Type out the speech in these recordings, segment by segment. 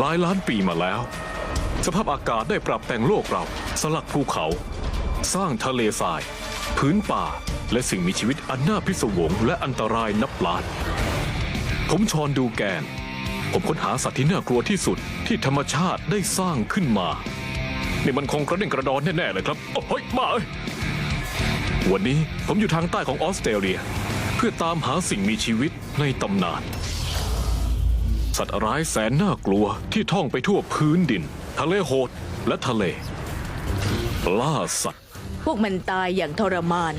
หลายล้านปีมาแล้ว สภาพอากาศได้ปรับแต่งโลกเรา สลักภูเขา สร้างทะเลทราย พื้นป่า และสิ่งมีชีวิตอันน่าพิศวงและอันตรายนับล้าน ผมชอนดูแกน ผมค้นหาสัตว์ที่น่ากลัวที่สุดที่ธรรมชาติได้สร้างขึ้นมา นี่มันคงกระเด้งกระดอนแน่ๆเลยครับโอ้ยมาเอ้ยวันนี้ผมอยู่ทางใต้ของออสเตรเลีย เพื่อตามหาสิ่งมีชีวิตในตำนาน สัตว์ร้ายแสนน่ากลัวที่ท่องไปทั่วพื้นดิน ทะเลโหดและทะเล ล่าสัตว์ พวกมันตายอย่างทรมาน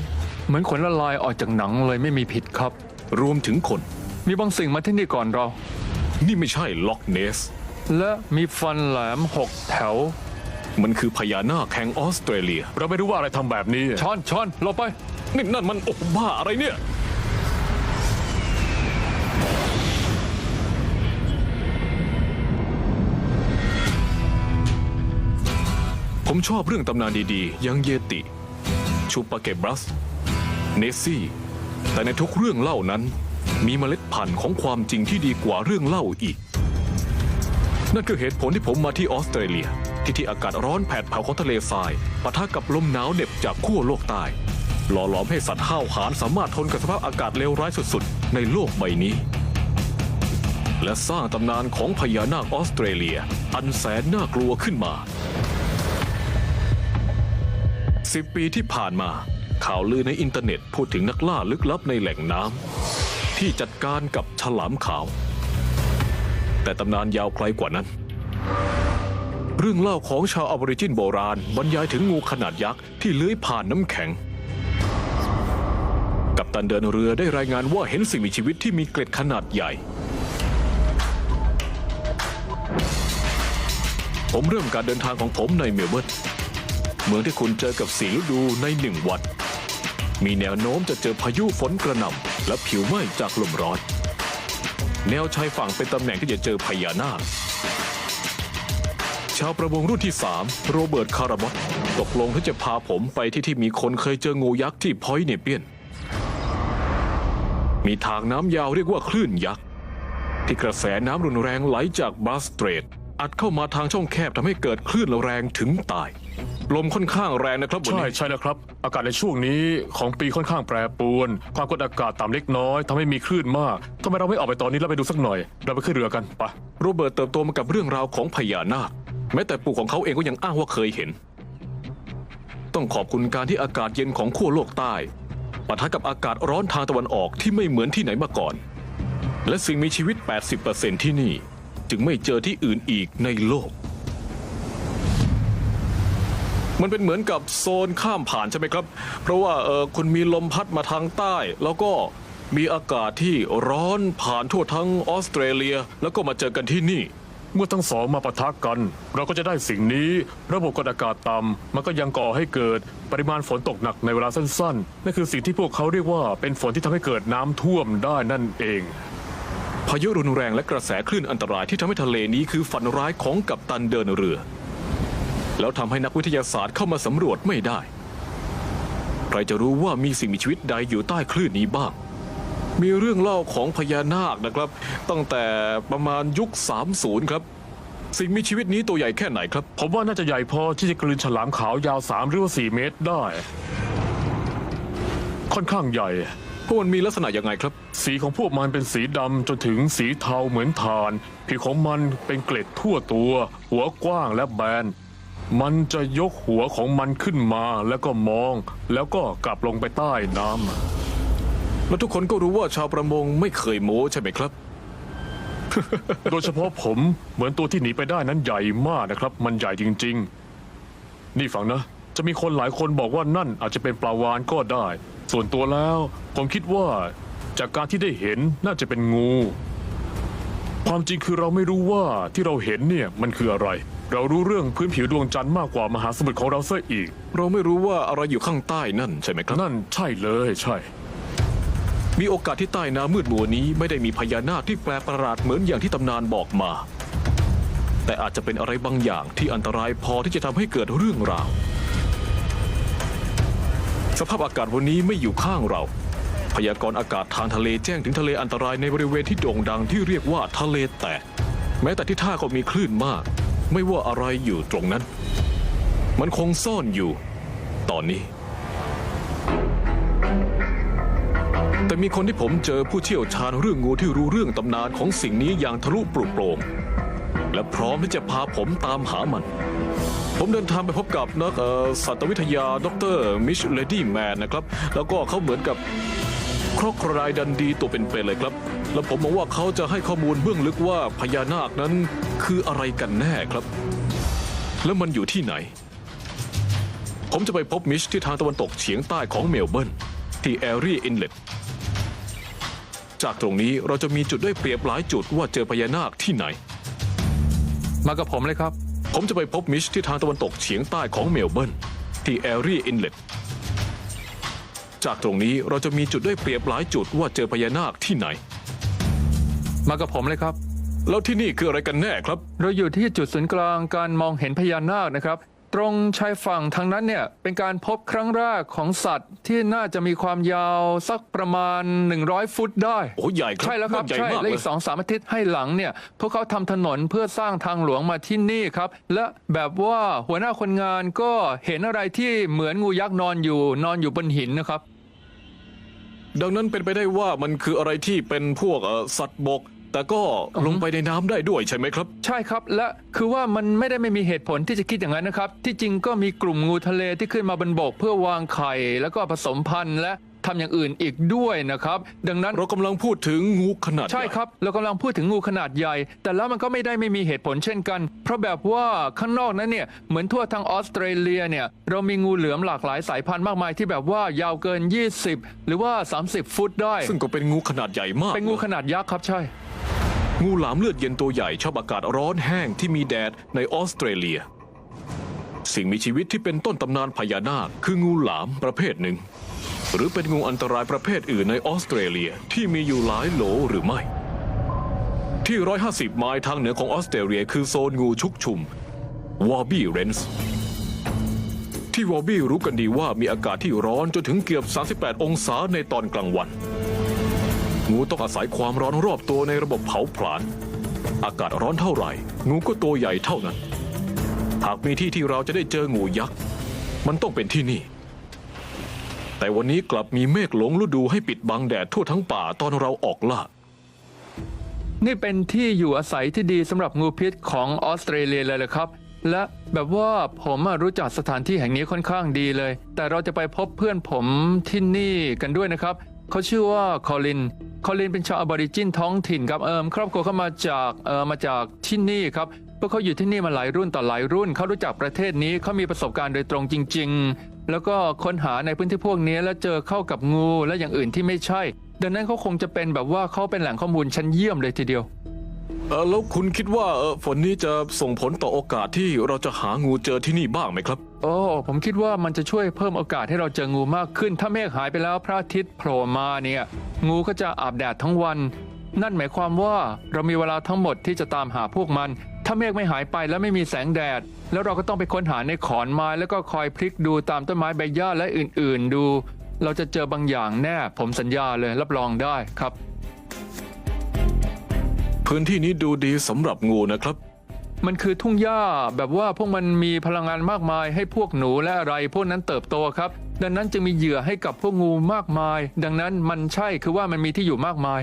เหมือนขนละลายออกจากหนังเลยไม่มีผิดครับ รวมถึงคน มีบางสิ่งมาที่นี่ก่อนเรา นี่ไม่ใช่ล็อกเนส และมีฟันแหลมหกแถว มันคือพญานาคแห่งออสเตรเลีย เราไม่รู้ว่าอะไรทำแบบนี้ช้อนช้อนหลบไป นี่นั่นมันโอ้บ้าอะไรเนี่ย ผมชอบเรื่องตำนานดีๆอย่างเยติ ชูปาเกบรัส เนสซี่ แต่ในทุกเรื่องเล่านั้น มีเมล็ดพันธุ์ของความจริงที่ดีกว่าเรื่องเล่าอีก นั่นคือเหตุผลที่ผมมาที่ออสเตรเลีย ที่ที่อากาศร้อนแผดเผาของทะเลทรายปะทะกับลมหนาวเหน็บจากขั้วโลกใต้หล่อหลอมให้สัตว์ห้าวหาญสามารถทนกับสภาพอากาศเลวร้ายสุดๆ ในโลกใบนี้ และสร้างตำนานของพญานาคออสเตรเลีย อันแสนน่ากลัวขึ้นมา สิบปีที่ผ่านมา ข่าวลือในอินเทอร์เน็ตพูดถึงนักล่าลึกลับในแหล่งน้ำที่จัดการกับฉลามขาว แต่ตำนานยาวไกลกว่านั้น เรื่องเล่าของชาวอบอริจินโบราณ บรรยายถึงงูขนาดยักษ์ที่เลื้อยผ่านน้ำแข็ง กัปตันเดินเรือได้รายงานว่าเห็นสิ่งมีชีวิตที่มีเกล็ดขนาดใหญ่ ผมเริ่มการเดินทางของผมในเมลเบิร์น เมืองที่คุณเจอกับสีฤดูในหนึ่งวัน มีแนวโน้มจะเจอพายุฝนกระหน่ำและผิวไหม้จากลมร้อน แนวชายฝั่งเป็นตำแหน่งที่จะเจอพญานาคชาวประมงรุ่นที่ 3 โรเบิร์ตคาราบอตตกลงที่จะพาผมไปที่ที่มีคนเคยเจองูยักษ์ที่พอยเนเปียน มีทางน้ำยาวเรียกว่าคลื่นยักษ์ ที่กระแสน้ำรุนแรงไหลจากบาสเตรทอัดเข้ามาทางช่องแคบทำให้เกิดคลื่นแรงถึงตาย ลมค่อนข้างแรงนะครับวันใช่นี้ใช่แล้วครับ อากาศในช่วงนี้ของปีค่อนข้างแปรปรวน ความกดอากาศต่ำเล็กน้อยทำให้มีคลื่นมากทำไมเราไม่ออกไปตอนนี้แล้วไปดูสักหน่อย เราไปขึ้นเรือกันไปะโรเบิร์ตเติบโตมากับเรื่องราวของพญานาคแม้แต่ปู่ของเขาเองก็ยังอ้างว่าเคยเห็น ต้องขอบคุณการที่อากาศเย็นของขั้วโลกใต้ปะทะกับอากาศร้อนทางตะวันออกที่ไม่เหมือนที่ไหนมาก่อน และสิ่งมีชีวิต 80%ที่นี่ จึงไม่เจอที่อื่นอีกในโลก มันเป็นเหมือนกับโซนข้ามผ่านใช่ไหมครับ เพราะว่าเออคุณมีลมพัดมาทางใต้ แล้วก็มีอากาศที่ร้อนผ่านทั่วทั้งออสเตรเลีย แล้วก็มาเจอกันที่นี่ เมื่อทั้งสองมาปะทะกัน เราก็จะได้สิ่งนี้ ระบบกดอากาศต่ำมันก็ยังก่อให้เกิดปริมาณฝนตกหนักในเวลาสั้นๆนั่นคือสิ่งที่พวกเขาเรียกว่าเป็นฝนที่ทำให้เกิดน้ำท่วมได้นั่นเองพายุรุนแรงและกระแสคลื่นอันตรายที่ทำให้ทะเลนี้คือฝันร้ายของกัปตันเดินเรือ แล้วทำให้นักวิทยาศาสตร์เข้ามาสำรวจไม่ได้ ใครจะรู้ว่ามีสิ่งมีชีวิตใดอยู่ใต้คลื่นนี้บ้าง มีเรื่องเล่าของพญานาคนะครับ ตั้งแต่ประมาณยุค 30 ครับ สิ่งมีชีวิตนี้ตัวใหญ่แค่ไหนครับ ผมว่าน่าจะใหญ่พอที่จะกลืนฉลามขาวยาว3หรือว่า4เมตรได้ ค่อนข้างใหญ่ พวกมันมีลักษณะยังไงครับ สีของพวกมันเป็นสีดำจนถึงสีเทาเหมือนถ่าน ผิวของมันเป็นเกล็ดทั่วตัว หัวกว้างและแบน มันจะยกหัวของมันขึ้นมาแล้วก็มอง แล้วก็กลับลงไปใต้น้ำแล้วทุกคนก็รู้ว่าชาวประมงไม่เคยโม้ใช่ไหมครับ โดยเฉพาะผมเหมือนตัวที่หนีไปได้นั้นใหญ่มากนะครับ มันใหญ่จริง ๆ นี่ฟังนะ จะมีคนหลายคนบอกว่านั่นอาจจะเป็นปลาวานก็ได้ ส่วนตัวแล้ว ผมคิดว่าจากการที่ได้เห็นน่าจะเป็นงู ความจริงคือเราไม่รู้ว่าที่เราเห็นเนี่ยมันคืออะไร เรารู้เรื่องพื้นผิวดวงจันทร์มากกว่ามหาสมุทรของเราซะอีก เราไม่รู้ว่าอะไรอยู่ข้างใต้นั่นใช่ไหมครับ นั่นใช่เลยใช่ มีโอกาสที่ใต้น้ำมืดมัวนี้ไม่ได้มีพญานาคที่แปลกประหลาดเหมือนอย่างที่ตำนานบอกมา แต่อาจจะเป็นอะไรบางอย่างที่อันตรายพอที่จะทำให้เกิดเรื่องราว สภาพอากาศวันนี้ไม่อยู่ข้างเรา พยากรณ์อากาศทางทะเลแจ้งถึงทะเลอันตรายในบริเวณที่โด่งดังที่เรียกว่าทะเลแตก แม้แต่ที่ท่าก็มีคลื่นมาก ไม่ว่าอะไรอยู่ตรงนั้น มันคงซ่อนอยู่ ตอนนี้ แต่มีคนที่ผมเจอผู้เชี่ยวชาญเรื่องงูที่รู้เรื่องตำนานของสิ่งนี้อย่างทะลุปลุกโปร่งและพร้อมที่จะพาผมตามหามัน ผมเดินทางไปพบกับนักสัตววิทยา ดรมิชเลดี้แมนนะครับ แล้วก็เขาเหมือนกับครอกครายดันดีตัวเป็นๆเลยครับ แล้วผมมองว่าเขาจะให้ข้อมูลเบื้องลึกว่าพญานาคนั้นคืออะไรกันแน่ครับ แล้วมันอยู่ที่ไหน ผมจะไปพบมิชที่ทางตะวันตกเฉียงใต้ของเมลเบิร์นที่แอรีอินเลตจากตรงนี้เราจะมีจุดได้เปรียบหลายจุดว่าเจอพญานาคที่ไหน มากับผมเลยครับ ผมจะไปพบมิชที่ทางตะวันตกเฉียงใต้ของเมลเบิร์นที่แอรีอินเลตจากตรงนี้เราจะมีจุดได้เปรียบหลายจุดว่าเจอพญานาคที่ไหน มากับผมเลยครับ แล้วที่นี่คืออะไรกันแน่ครับ เราอยู่ที่จุดศูนย์กลางการมองเห็นพญานาคนะครับ ตรงชายฝั่งทางนั้นเนี่ยเป็นการพบครั้งแรกของสัตว์ที่น่าจะมีความยาวสักประมาณ 100 ฟุตได้ โอ้ใหญ่ครับใช่แล้วครับใหญ่ใช่มากและเลอียกสองสามอาทิตย์ให้หลังเนี่ย พวกเขาทำถนนเพื่อสร้างทางหลวงมาที่นี่ครับ และแบบว่าหัวหน้าคนงานก็เห็นอะไรที่เหมือนงูยักษ์นอนอยู่ นอนอยู่บนหินนะครับ ดังนั้นเป็นไปได้ว่ามันคืออะไรที่เป็นพวกเอ่อสัตว์บก แต่ก็ลงไปในน้ำได้ด้วยใช่ไหมครับ ใช่ครับ และคือว่ามันไม่ได้ไม่มีเหตุผลที่จะคิดอย่างนั้นนะครับ ที่จริงก็มีกลุ่มงูทะเลที่ขึ้นมาบนบกเพื่อวางไข่ แล้วก็ผสมพันธุ์และทำอย่างอื่นอีกด้วยนะครับ ดังนั้นเรากำลังพูดถึงงูขนาดใช่หญ่ครับ เรากำลังพูดถึงงูขนาดใหญ่ แต่แล้วมันก็ไม่ได้ไม่มีเหตุผลเช่นกัน เพราะแบบว่าข้างนอกนั้นเนี่ยเหมือนทั่วทางออสเตรเลียเนี่ยเรามีงูเหลือมหลากหลายสายพันธุ์มากมายที่แบบว่ายาวเกิน 20 หรือว่า 30 ฟุตได้ ซึ่งก็เป็นงูขนาดใหญ่มาก เป็นงูขนาดยักษ์ครับใช่ งูหลามเลือดเย็นตัวใหญ่ชอบอากาศร้อนแห้งที่มีแดดในออสเตรเลีย สิ่งมีชีวิตที่เป็นต้นตำนานพญานาคคืองูหลามประเภทหนึ่ง หรือเป็นงูอันตรายประเภทอื่นในออสเตรเลียที่มีอยู่หลายโหลหรือไม่ ที่ 150 ไมล์ทางเหนือของออสเตรเลีย คือโซนงูชุกชุมวอร์บี้เรนส์ที่วอร์บี้รู้กันดีว่ามีอากาศที่ร้อนจนถึงเกือบ 38 องศาในตอนกลางวัน งูต้องอาศัยความร้อนรอบตัวในระบบเผาผลาญ อากาศร้อนเท่าไหร่ งูก็ตัวใหญ่เท่านั้น หากมีที่ที่เราจะได้เจองูยักษ์ มันต้องเป็นที่นี่ แต่วันนี้กลับมีเมฆหลงฤดูให้ปิดบังแดดทั่วทั้งป่าตอนเราออกล่า นี่เป็นที่อยู่อาศัยที่ดีสำหรับงูพิษของออสเตรเลียเลยละครับ และแบบว่าผมอะรู้จักสถานที่แห่งนี้ค่อนข้างดีเลย แต่เราจะไปพบเพื่อนผมที่นี่กันด้วยนะครับ เขาชื่อว่าคอลินคอลินเป็นชาวอบอริจินท้องถิ่นครับเอิมครอบครัวเขามาจากเออมาจากที่นี่ครับพวกเขาอยู่ที่นี่มาหลายรุ่นต่อหลายรุ่นเขารู้จักประเทศนี้เขามีประสบการณ์โดยตรงจริง ๆ แล้วก็ค้นหาในพื้นที่พวกนี้แล้วเจอเข้ากับงูและอย่างอื่นที่ไม่ใช่ ดังนั้นเขาคงจะเป็นแบบว่าเขาเป็นแหล่งข้อมูลชั้นเยี่ยมเลยทีเดียวเออแล้วคุณคิดว่าเออฝนนี้จะส่งผลต่อโอกาสที่เราจะหางูเจอที่นี่บ้างไหมครับ โอ้ผมคิดว่ามันจะช่วยเพิ่มโอกาสให้เราเจองูมากขึ้น ถ้าเมฆหายไปแล้วพระอาทิตย์โผล่มาเนี่ย งูก็จะอาบแดดทั้งวัน นั่นหมายความว่าเรามีเวลาทั้งหมดที่จะตามหาพวกมัน ถ้าเมฆไม่หายไปแล้วไม่มีแสงแดด แล้วเราก็ต้องไปค้นหาในขอนไม้ แล้วก็คอยพลิกดูตามต้นไม้ใบหญ้าและอื่นๆ ดู เราจะเจอบางอย่างแน่ ผมสัญญาเลยรับรองได้ครับ พื้นที่นี้ดูดีสำหรับงูนะครับ มันคือทุ่งหญ้าแบบว่าพวกมันมีพลังงานมากมายให้พวกหนูและอะไรพวกนั้นเติบโตครับ ดังนั้นจึงมีเหยื่อให้กับพวกงูมากมาย ดังนั้นมันใช่คือว่ามันมีที่อยู่มากมาย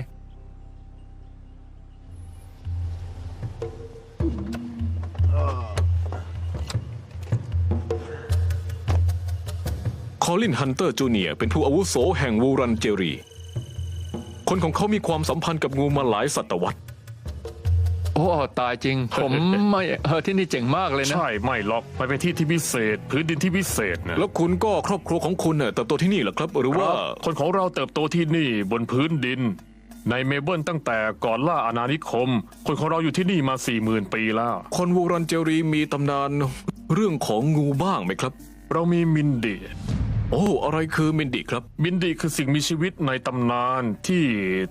คอลินฮันเตอร์จูเนียเป็นผู้อาวุโสแห่งวูรันเจรี คนของเขามีความสัมพันธ์กับงูมาหลายศตวรรษ โอ้ตายจริง ผมไม่เออที่นี่เจ๋งมากเลยนะ ใช่ไม่หรอกไปเป็นที่ที่พิเศษพื้นดินที่พิเศษนะแล้วคุณก็ครอบครัวของคุณเน่ะเติบโตที่นี่เหรอครับ หรือคว่ารับคนของเราเติบโตที่นี่บนพื้นดิน ในเมลเบิร์นตั้งแต่ก่อนล่าอาณานิคม คนของเราอยู่ที่นี่มา4 0,000ปีแล้ว คนวูรันเจรีมีตำนานเรื่องของงูบ้างไหมครับ เรามีมินดิโอ้อะไรคือมินดิครับ มินดิคือสิ่งมีชีวิตในตำนานที่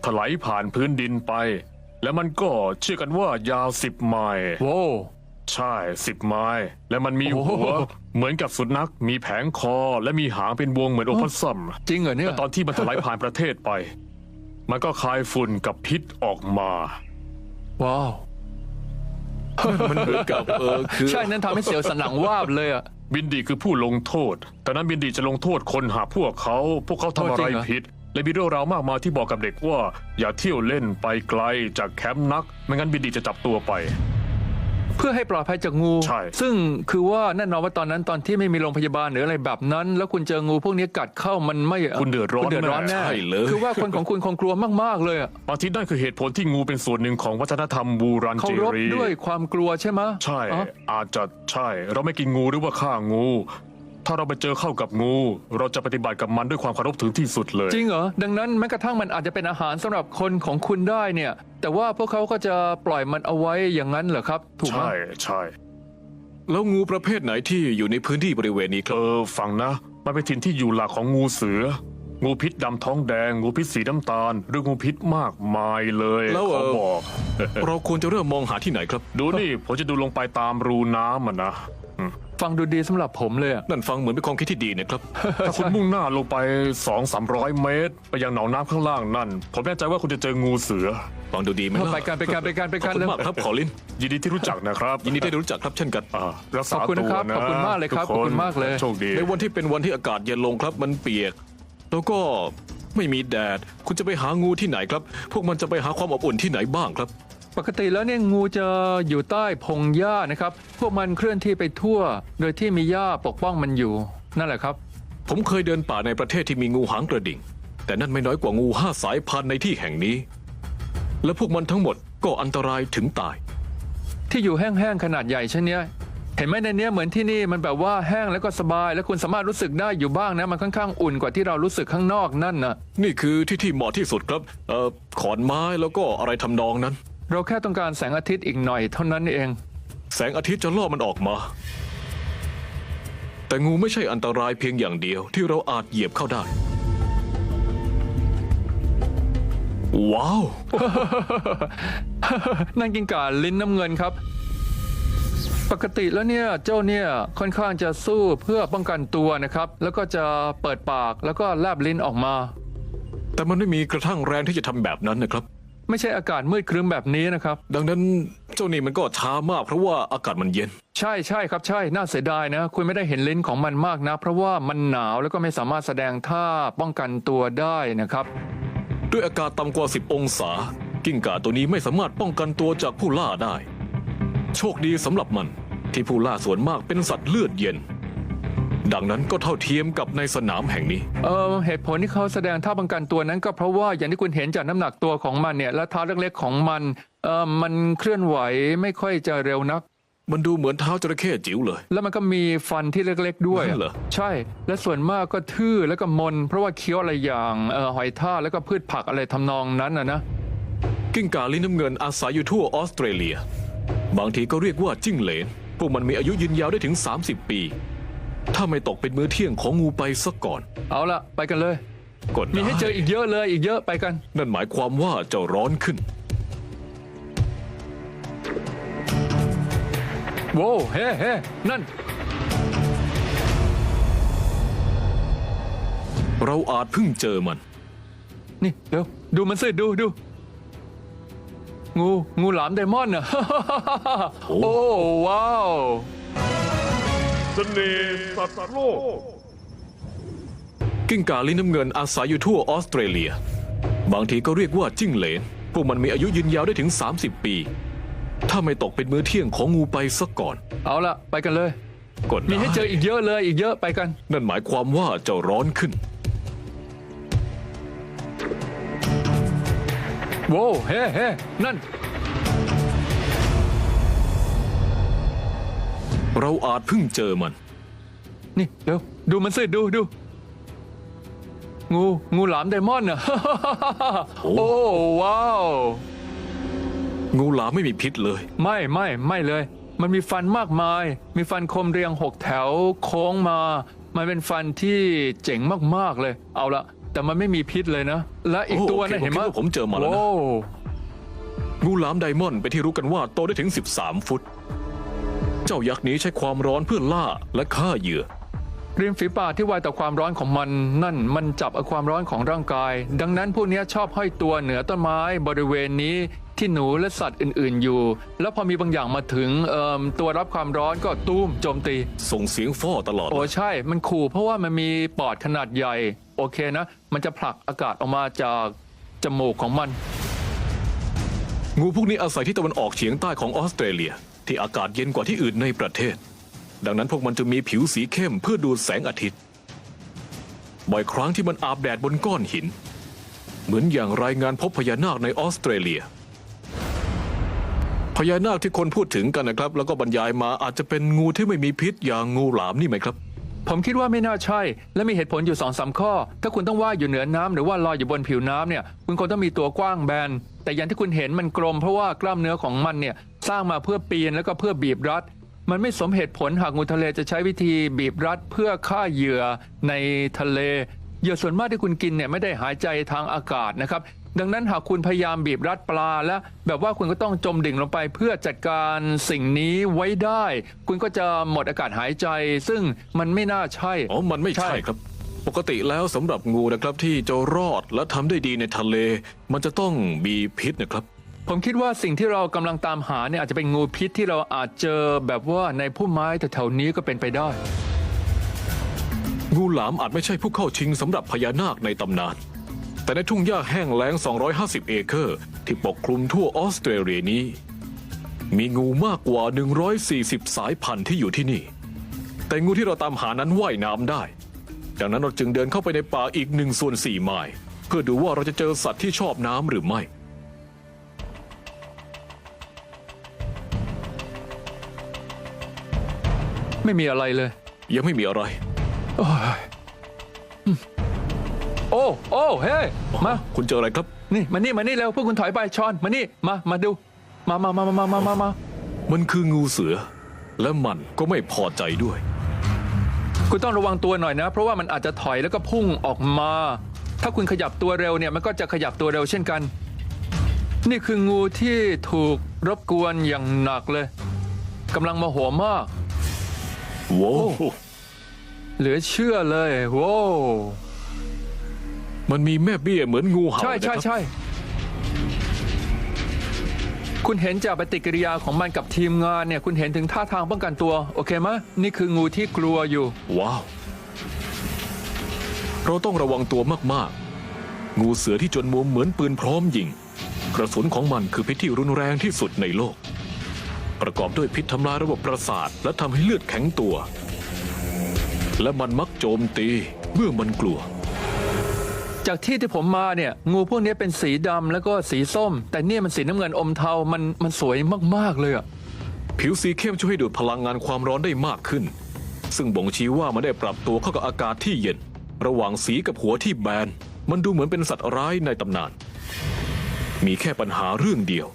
ถลายผ่านพื้นดินไป และมันก็เชื่อกันว่ายาวสิบไมล์โว้วใช่สิบไม้ และมันมีโอ้โหหัว เหมือนกับสุนัขมีแผงคอ และมีหางเป็นวงเหมือนโอพัสซัมจริงเหรอเนี่ยแต่ตอนที่มันถลายผ่านประเทศไป มันก็คายฝุ่นกับพิษออกมา ว้าว มันเหมือนกับเออคือใช่นั้นทำให้เสียวสันหลังวาบเลยอะบินดีคือผู้ลงโทษ แต่นั้นบินดีจะลงโทษคนหากพวกเขา พวกเขาทำอะไรโทษจริงเหรอผิด และมีเรื่องราวมากมายที่บอกกับเด็กว่า อย่าเที่ยวเล่นไปไกลจากแคมป์นัก ไม่งั้นบินดีจะจับตัวไป เพื่อให้ปลอดภัยจากงู ใช่ ซึ่งคือว่าแน่นอนว่าตอนนั้นตอนที่ไม่มีโรงพยาบาลหรืออะไรแบบนั้น แล้วคุณเจองูพวกนี้กัดเข้ามันไม่คุณเดือดร้อนคุณเดือดร้อนแน่แน่ใช่เลย คือว่าคนของคุณคงกลัวมากๆเลยอะบางทีนั่นคือเหตุผลที่งูเป็นส่วนหนึ่งของวัฒนธรรมบูรันเคาเจรพรีด้วยความกลัวใช่ไหมใช่ อ๋ออาจจะใช่ เราไม่กินงูหรือว่าฆ่างู ถ้าเราไปเจอเข้ากับงู เราจะปฏิบัติกับมันด้วยความเคารพถึงที่สุดเลย จริงเหรอ ดังนั้นแม้กระทั่งมันอาจจะเป็นอาหารสำหรับคนของคุณได้เนี่ย แต่ว่าพวกเขาก็จะปล่อยมันเอาไว้อย่างนั้นเหรอครับ ถูกไหมใช่ใช่แล้วงูประเภทไหนที่อยู่ในพื้นที่บริเวณนี้คเอรับ อฟังนะ มันเป็นถิ่นที่อยู่หลักของงูเสือ งูพิษดำท้องแดง งูพิษสีน้ำตาล หรืองูพิษมากมายเลยแล้วขอเออบอก เราควรจะเริ่มมองหาที่ไหนครับ ดูนี่ผมจะดูลงไปตามรูน้ำมันนะ ฟังดูดีสำหรับผมเลยอะนั่นฟังเหมือนเป็นความคิดที่ดีนะครับ ถ้าคุณมุ่งหน้าลงไปสองสามร้อยเมตร ไปยังหนองน้ำข้างล่างนั่น ผมแน่ใจว่าคุณจะเจองูเสือ ฟังดูดีไหมล่ะไปกันไปกันไปกันไปขอบกันคุณเลยมากครับขอลิน ยินดีที่รู้จักนะครับยินดีได้รู้จักครับเช่นกัน อ่ารักษาขอบคุณตันะวครับนะขอบคุณมากเลยครับทุขอบคุณมากเลย โชคดี ในวันที่เป็นวันที่อากาศเย็นลงครับมันเปียก แล้วก็ไม่มีแดด คุณจะไปหางูที่ไหนครับ พวกมันจะไปหาความอบอุ่นที่ไหนบ้างครับ ปกติแล้วเนี่ยงูจะอยู่ใต้พงหญ้านะครับ พวกมันเคลื่อนที่ไปทั่ว โดยที่มีหญ้าปกป้องมันอยู่ นั่นแหละครับ ผมเคยเดินป่าในประเทศที่มีงูหางกระดิ่ง แต่นั่นไม่น้อยกว่างูห้าสายพันธุ์ในที่แห่งนี้ และพวกมันทั้งหมดก็อันตรายถึงตาย ที่อยู่แห้งๆขนาดใหญ่เช่นเนี้ย เห็นไหมในเนี้ยเหมือนที่นี่มันแบบว่าแห้งแล้วก็สบาย แล้วคุณสามารถรู้สึกได้อยู่บ้างนะมันค่อนข้างอุ่นกว่าที่เรารู้สึกข้างนอกนั่นนะนี่คือที่ที่เหมาะที่สุดครับ เอ่อขอนไม้แล้วก็อะไรทำนองนั้น เราแค่ต้องการแสงอาทิตย์อีกหน่อยเท่านั้นเอง แสงอาทิตย์จะล่อมันออกมา แต่งูไม่ใช่อันตรายเพียงอย่างเดียวที่เราอาจเหยียบเข้าได้ ว้าว นั่นกินกาลิ้นน้ำเงินครับ ปกติแล้วเนี่ยเจ้าเนี่ยค่อนข้างจะสู้เพื่อป้องกันตัวนะครับ แล้วก็จะเปิดปากแล้วก็แลบลิ้นออกมา แต่มันไม่มีกระทั่งแรงที่จะทำแบบนั้นนะครับ ไม่ใช่อากาศมืดครึ้มแบบนี้นะครับ ดังนั้นเจ้านี่มันก็ช้ามากเพราะว่าอากาศมันเย็น ใช่ใช่ครับใช่น่าเสียดายนะ คุณไม่ได้เห็นลิ้นของมันมากนะ เพราะว่ามันหนาวแล้วก็ไม่สามารถแสดงท่าป้องกันตัวได้นะครับ ด้วยอากาศต่ำกว่า 10 องศา กิ้งก่าตัวนี้ไม่สามารถป้องกันตัวจากผู้ล่าได้ โชคดีสำหรับมัน ที่ผู้ล่าส่วนมากเป็นสัตว์เลือดเย็น ดังนั้นก็เท่าเทียมกับในสนามแห่งนี้ เออเหตุผลที่เขาแสดงท่าป้องกันตัวนั้นก็เพราะว่าอย่างที่คุณเห็นจากน้ำหนักตัวของมันเนี่ย และเท้าเล็กๆของมันเออมันเคลื่อนไหวไม่ค่อยจะเร็วนัก มันดูเหมือนเท้าจระเข้จิ๋วเลย แล้วมันก็มีฟันที่เล็กๆด้วยนั่นเหรอ ใช่ และส่วนมากก็ทื่อแล้วก็มน เพราะว่าเคี้ยวอะไรอย่างเออหอยทากแล้วก็พืชผักอะไรทำนองนั้นนะนะกิ้งก่าลิ้นน้ำเงินอาศัยอยู่ทั่วออสเตรเลีย บางทีก็เรียกว่าจิ้งเหลน พวกมันมีอายุยืนยาวได้ถึง 30 ปี ถ้าไม่ตกเป็นมื้อเที่ยงของงูไปซะก่อน เอาละไปกันเลยก็ได้มีให้เจออีกเยอะเลยอีกเยอะไปกัน นั่นหมายความว่าจะร้อนขึ้นโว้วเฮ้เฮ้นั่น เราอาจเพิ่งเจอมัน นี่เดี๋ยวดูมันสิดูดูงู งูหลามไดมอนด์อะโอ้โอ้ว้าว เสน่ห์สัตว์โลก กิ้งก่าลิ้นน้ำเงินอาศัยอยู่ทั่วออสเตรเลีย บางทีก็เรียกว่าจิ้งเหลน พวกมันมีอายุยืนยาวได้ถึง 30 ปี ถ้าไม่ตกเป็นมื้อเที่ยงของงูไปซะก่อน เอาละไปกันเลยก็มีได้ให้เจออีกเยอะเลยอีกเยอะไปกัน นั่นหมายความว่าจะร้อนขึ้นโว้วเฮ้เฮ้นั่น เราอาจเพิ่งเจอมัน นี่เดี๋ยวดูมันสิดูดู งู งูหลามไดมอนด์อะโอ้ โอ้ว้าว งูหลามไม่มีพิษเลย ไม่ไม่ไม่เลย มันมีฟันมากมาย มีฟันคมเรียงหกแถวโค้งมา มันเป็นฟันที่เจ๋งมากๆเลย เอาละแต่มันไม่มีพิษเลยนะ และอีกโอ้ตัวโอเคนะเห็นไหมผมคิดว่าผมเจอมาแล้วนะ โอ้ งูหลามไดมอนด์เป็นที่รู้กันว่าโตได้ถึง 13 ฟุต เจ้ายักษ์นี้ใช้ความร้อนเพื่อล่าและฆ่าเหยื่อ ริมฝีปากที่ไวต่อความร้อนของมัน นั่นมันจับเอาความร้อนของร่างกาย ดังนั้นพวกนี้ชอบห้อยตัวเหนือต้นไม้บริเวณนี้ที่หนูและสัตว์อื่น ๆ อยู่ แล้วพอมีบางอย่างมาถึงเอ่มตัวรับความร้อนก็ตุ้มโจมตี ส่งเสียงฟ้อตลอด โอ้ใช่ มันขู่เพราะว่ามันมีปอดขนาดใหญ่ โอเคนะ มันจะผลักอากาศออกมาจากจมูกของมัน งูพวกนี้อาศัยที่ตะวันออกเฉียงใต้ของออสเตรเลีย ที่อากาศเย็นกว่าที่อื่นในประเทศ ดังนั้นพวกมันจะมีผิวสีเข้มเพื่อดูดแสงอาทิตย์ บ่อยครั้งที่มันอาบแดดบนก้อนหิน เหมือนอย่างรายงานพบพญานาคในออสเตรเลีย พญานาคที่คนพูดถึงกันนะครับ แล้วก็บรรยายมาอาจจะเป็นงูที่ไม่มีพิษอย่างงูหลามนี่ไหมครับ ผมคิดว่าไม่น่าใช่ และมีเหตุผลอยู่สองสามข้อ ถ้าคุณต้องว่ายอยู่เหนือน้ำหรือว่าลอยอยู่บนผิวน้ำเนี่ย คุณคงต้องมีตัวกว้างแบน แต่อย่างที่คุณเห็นมันกลมเพราะว่ากล้ามเนื้อของมันเนี่ยสร้างมาเพื่อปีนแล้วก็เพื่อบีบรัด มันไม่สมเหตุผลหากงูทะเลจะใช้วิธีบีบรัด เพื่อฆ่าเหยื่อในทะเลเหยื่อส่วนมากที่คุณกินเนี่ยไม่ได้หายใจทางอากาศนะครับดังนั้นหากคุณพยายามบีบรัดปลาแล้วแบบว่าคุณก็ต้องจมดิ่งลงไปเพื่อจัดการสิ่งนี้ไว้ได้ คุณก็จะหมดอากาศหายใจ ซึ่งมันไม่น่าใช่อ๋อมันไม่ใช่ครับ ปกติแล้วสำหรับงูนะครับที่จะรอดและทำได้ดีในทะเล มันจะต้องมีพิษนะครับ ผมคิดว่าสิ่งที่เรากำลังตามหาเนี่ยอาจจะเป็นงูพิษที่เราอาจเจอแบบว่าในพุ่มไม้แถวๆนี้ก็เป็นไปได้ งูหลามอาจไม่ใช่ผู้เข้าชิงสำหรับพญานาคในตำนาน แต่ในทุ่งหญ้าแห้งแล้ง 250 เอเคอร์ ที่ปกคลุมทั่วออสเตรเลียนี้ มีงูมากกว่า 140 สายพันธุ์ที่อยู่ที่นี่ แต่งูที่เราตามหานั้นว่ายน้ำได้ ดังนั้นเราจึงเดินเข้าไปในป่าอีกหนึ่งส่วนสี่ไมล์เพื่อดูว่าเราจะเจอสัตว์ที่ชอบน้ำหรือไม่ ไม่มีอะไรเลย ยังไม่มีอะไร โอ้โอ้เฮ้ยมา คุณเจออะไรครับ นี่มานี่มานี่แล้วพวกคุณถอยไปชอนมานี่มามาดู มามามามามามามันคืองูเสือ และมันก็ไม่พอใจด้วย คุณต้องระวังตัวหน่อยนะ เพราะว่ามันอาจจะถอยแล้วก็พุ่งออกมา ถ้าคุณขยับตัวเร็วเนี่ยมันก็จะขยับตัวเร็วเช่นกัน นี่คืองูที่ถูกรบกวนอย่างหนักเลยกำลังโมาโหมากโว้วเหลือเชื่อเลยโว้วมันมีแม่เบี้ยเหมือนงูเห่าใช่ใช่นะครับใช่ คุณเห็นจากปฏิกิริยาของมันกับทีมงานเนี่ย คุณเห็นถึงท่าทางป้องกันตัว โอเคไหมนี่คืองูที่กลัวอยู่ ว้าว เราต้องระวังตัวมากๆ งูเสือที่จนมุมเหมือนปืนพร้อมยิง กระสุนของมันคือพิษที่รุนแรงที่สุดในโลก ประกอบด้วยพิษทำลายระบบประสาท และทำให้เลือดแข็งตัว และมันมักโจมตีเมื่อมันกลัว จากที่ที่ผมมาเนี่ยงูพวกนี้เป็นสีดำแล้วก็สีส้ม แต่เนี่ยมันสีน้ำเงินอมเทา มันมันสวยมากๆเลยอะผิวสีเข้มช่วยให้ดูดพลังงานความร้อนได้มากขึ้น ซึ่งบ่งชี้ว่ามันได้ปรับตัวเข้ากับอากาศที่เย็น ระหว่างสีกับหัวที่แบน มันดูเหมือนเป็นสัตว์ร้ายในตำนาน มีแค่ปัญหาเรื่องเดียว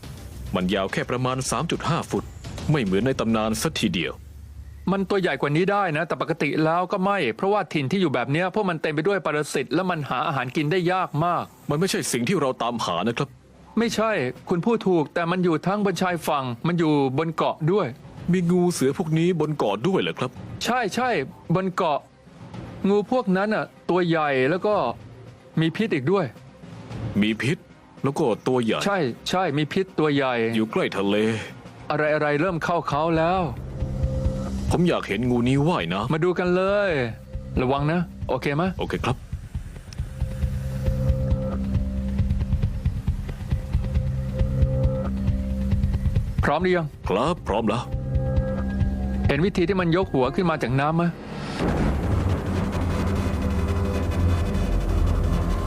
มันยาวแค่ประมาณ 3.5 ฟุต ไม่เหมือนในตำนานสักทีเดียว มันตัวใหญ่กว่านี้ได้นะ แต่ปกติแล้วก็ไม่ เพราะว่าถิ่นที่อยู่แบบเนี้ยพวกมันเต็มไปด้วยปรสิตและมันหาอาหารกินได้ยากมาก มันไม่ใช่สิ่งที่เราตามหานะครับ ไม่ใช่ คุณพูดถูกแต่มันอยู่ทั้งบนชายฝั่ง มันอยู่บนเกาะด้วย มีงูเสือพวกนี้บนเกาะด้วยเหรอครับ ใช่ใช่บนเกาะ งูพวกนั้นอะ ตัวใหญ่แล้วก็มีพิษอีกด้วย มีพิษแล้วก็ตัวใหญ่ใช่ใช่มีพิษตัวใหญ่อยู่ใกล้ทะเล อะไรอะไรเริ่มเข้าเขาแล้ว ผมอยากเห็นงูนี้ว่ายน้มาดูกันเลย ระวังนะ โอเคไหมำโอเคครับ พร้อมหรือยัง ครับพร้อมแล้ว เห็นวิธีที่มันยกหัวขึ้นมาจากน้ำไหม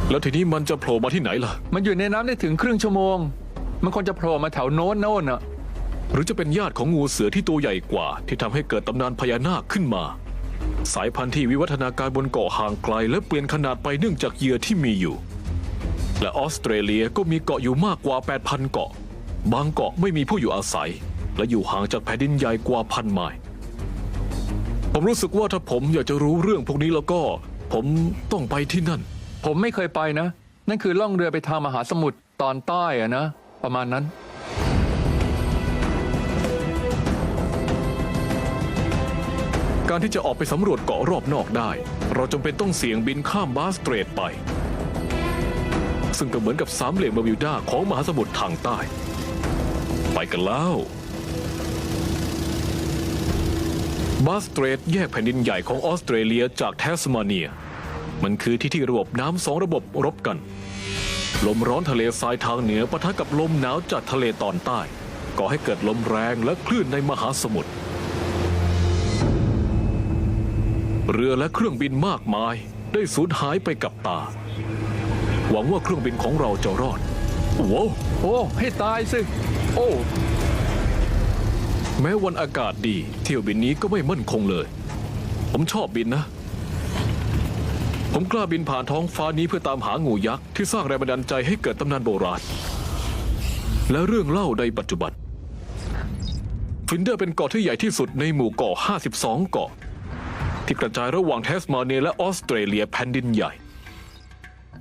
แล้วทีนี้มันจะโผล่มาที่ไหนล่ะ มันอยู่ในน้ำได้ถึงครึ่งชั่วโมง มันควรจะโผล่มาแถวโน้นโน่นอะ หรือจะเป็นญาติของงูเสือที่ตัวใหญ่กว่า ที่ทำให้เกิดตำนานพญานาคขึ้นมา สายพันธุ์ที่วิวัฒนาการบนเกาะห่างไกล และเปลี่ยนขนาดไปเนื่องจากเหยื่อที่มีอยู่ และออสเตรเลียก็มีเกาะอยู่มากกว่า 8,000 เกาะ บางเกาะไม่มีผู้อยู่อาศัย และอยู่ห่างจากแผ่นดินใหญ่กว่าพันไมล์ผมรู้สึกว่าถ้าผมอยากจะรู้เรื่องพวกนี้แล้วก็ ผมต้องไปที่นั่น ผมไม่เคยไปนะ นั่นคือล่องเรือไปทางมหาสมุทรตอนใต้อะนะ ประมาณนั้น การที่จะออกไปสำรวจเกาะรอบนอกได้ เราจำเป็นต้องเสี่ยงบินข้ามบาสเตรทไป ซึ่งก็เหมือนกับสามเหลี่ยมเบอร์มิวดาของมหาสมุทรทางใต้ ไปกันแล้วบาสเตรทแยกแผ่นดินใหญ่ของออสเตรเลียจากแทสมาเนีย มันคือที่ที่ระบบน้ำสองระบบรบกัน ลมร้อนทะเลทรายทางเหนือปะทะกับลมหนาวจากทะเลตอนใต้ก่อให้เกิดลมแรงและคลื่นในมหาสมุทร เรือและเครื่องบินมากมายได้สูญหายไปกับตา หวังว่าเครื่องบินของเราจะรอดว้าวโอ้ให้ตายสิ โอ้ แม้วันอากาศดี เที่ยวบินนี้ก็ไม่มั่นคงเลย ผมชอบบินนะ ผมกล้าบินผ่านท้องฟ้านี้เพื่อตามหางูยักษ์ที่สร้างแรงบันดาลใจให้เกิดตำนานโบราณ และเรื่องเล่าในปัจจุบันฟินเดอร์เป็นเกาะที่ใหญ่ที่สุดในหมู่เกาะ 52 เกาะ ที่กระจายระหว่างแทสมาเนียและออสเตรเลียแผ่นดินใหญ่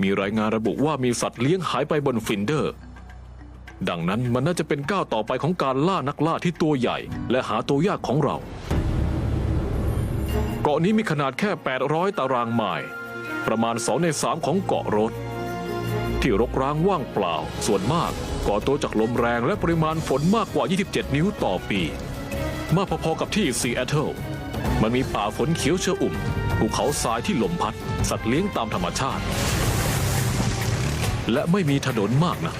มีรายงานระบุว่ามีสัตว์เลี้ยงหายไปบนฟินเดอร์ ดังนั้นมันน่าจะเป็นก้าวต่อไปของการล่านักล่าที่ตัวใหญ่ และหาตัวยากของเรา เกาะนี้มีขนาดแค่ 800 ตารางไมล์ประมาณ2ใน3ของเกาะรดที่รกร้างว่างเปล่า ส่วนมากก่อตัวจากลมแรงและปริมาณฝนมากกว่า 27 นิ้วต่อปี มากพอๆกับที่ซีแอตเทิล มันมีป่าฝนเขียวชอุ่มภูเขาทรายที่ลมพัด สัตว์เลี้ยงตามธรรมชาติ และไม่มีถนนมากนะ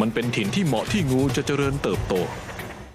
มันเป็นถิ่นที่เหมาะที่งูจะเจริญเติบโต